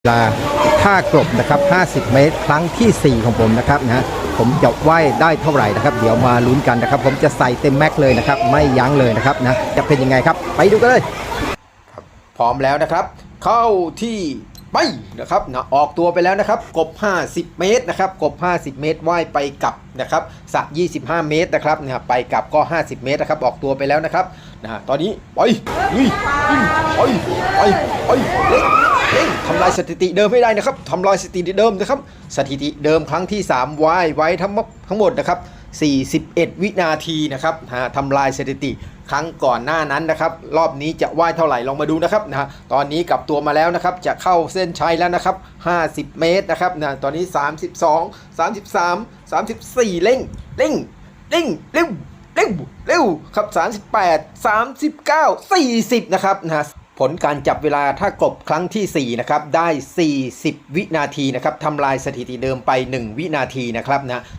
เวลาท่ากลบนะครับ 50 เมตร ครั้งทีสี่ 4 ของผมนะครับนะผมจะว่ายได้เท่าไหร่นะครับ เดี๋ยวมาลุ้นกันนะครับ ผมจะใส่เต็มแม็กเลยนะครับ ไม่ยั้งเลยนะครับนะ จะเป็นยังไงครับ ไปดูกันเลยพร้อมแล้วนะครับ เข้าที่ไปนะครับนะออกตัวไปแล้วนะครับ กบ 50 เมตรนะครับ กบ 50 เมตรว่ายไปกลับนะครับสระ25 เมตรนะครับนะไปกลับก็ 50 เมตรนะครับ ออกตัวไปแล้วนะครับนะตอนนี้ไปไปไปไป เร่งเร่งทำลายสถิติเดิมให้ได้นะครับทำลายสถิติเดิมนะครับ สถิติเดิมครั้งที่3ว่ายไว้ทั้งหมดทั้งหมดนะครับ41 วินาทีนะครับนะทำลายสถิติครั้งก่อนหน้านั้นนะครับ รอบนี้จะว่ายเท่าไหร่ลองมาดูนะครับนะตอนนี้กลับตัวมาแล้วนะครับ จะเข้าเส้นชัยแล้วนะครับ 50 เมตรนะครับนะตอนนี้ 32 33 34 เร่งเร่งเร่งเร็วเร็วเร็วครับ 38 39 40 นะครับนะ ผลการจับเวลาถ้ากบครั้งทีสี่ 4 นะครับ ได้ 40 วินาทีนะครับทำลายสถิติเดิมไป 1 วินาทีนะครับนะ